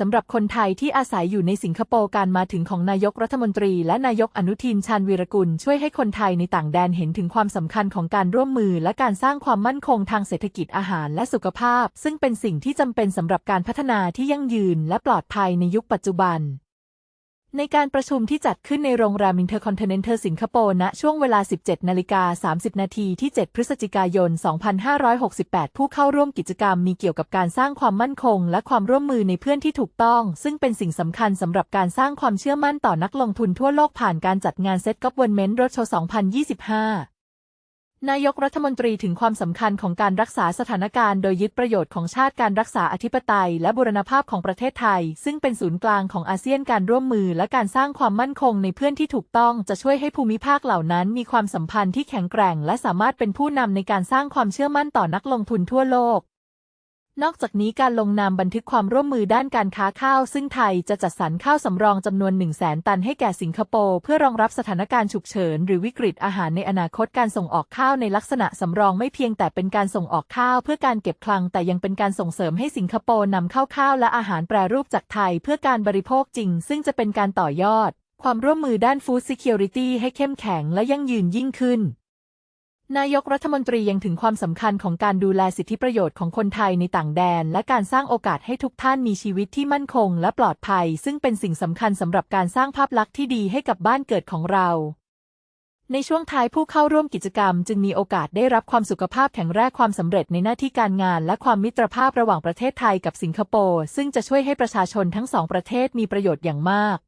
สำหรับคนไทยที่อาศัยอยู่ในสิงคโปร์การมาถึงของนายกรัฐมนตรีและนายกอนุทินชาญวีรกุล ช่วยให้คนไทยในต่างแดนเห็นถึงความสำคัญของการร่วมมือ และการสร้างความมั่นคงทางเศรษฐกิจอาหารและสุขภาพ ซึ่งเป็นสิ่งที่จำเป็นสำหรับการพัฒนาที่ยั่งยืนและปลอดภัยในยุคปัจจุบัน ในการประชุมที่จัดขึ้นในโรงแรมอินเตอร์คอนติเนนเตอร์สิงคโปร์ณช่วงเวลา 17 นาฬิกา 30 นาทีที่ 7 พฤศจิกายน 2568 ผู้เข้าร่วมกิจกรรมมีเกี่ยวกับการสร้างความมั่นคง และความร่วมมือในเพื่อนที่ถูกต้อง ซึ่งเป็นสิ่งสำคัญสำหรับการสร้างความเชื่อมั่นต่อนักลงทุนทั่วโลกผ่านการจัดงานเซ็ตกั v เวนเมนต์รถโชว์ 2025 นายกรัฐมนตรีถึงความสำคัญของการรักษาสถานการณ์โดยยึดประโยชน์ของชาติการรักษาอธิปไตย และบุรณภาพของประเทศไทย ซึ่งเป็นศูนย์กลางของอาเซียนการร่วมมือและการสร้างความมั่นคงในเพื่อนที่ถูกต้องจะช่วยให้ภูมิภาคเหล่านั้น มีความสัมพันธ์ที่แข็งแกร่ง และสามารถเป็นผู้นำในการสร้างความเชื่อมั่นต่อนักลงทุนทั่วโลก นอกจากนี้การลงนามบันทึกความร่วมมือด้านการค้าข้าว ซึ่งไทยจะจัดสรรข้าวสำรองจำนวน 1 0 0 0 0แสนตันให้แก่สิงคโปร์เพื่อรองรับสถานการณ์ฉุกเฉิน หรือวิกฤตอาหารในอนาคตการส่งออกข้าวในลักษณะสำรองไม่เพียงแต่เป็นการส่งออกข้าวเพื่อการเก็บคลัง แต่ยังเป็นการส่งเสริมให้สิงคโปร์นำเข้าข้าวและอาหารแปรรูปจากไทยเพื่อการบริโภคจริง ซึ่งจะเป็นการต่อยอด ความร่วมมือด้าน Food Security ให้เข้มแข็งและยั่งยืนยิ่งขึ้น นายกรัฐมนตรียังถึงความสำคัญของการดูแลสิทธิประโยชน์ของคนไทยในต่างแดน และการสร้างโอกาสให้ทุกท่านมีชีวิตที่มั่นคงและปลอดภัย ซึ่งเป็นสิ่งสำคัญสำหรับการสร้างภาพลักษณ์ที่ดีให้กับบ้านเกิดของเรา ในช่วงท้ายผู้เข้าร่วมกิจกรรม จึงมีโอกาสได้รับความสุขภาพแข็งแรงความสำเร็จในหน้าที่การงาน และความมิตรภาพระหว่างประเทศไทยกับสิงคโปร์ซึ่งจะช่วยให้ประชาชนทั้งสองประเทศมีประโยชน์อย่างมาก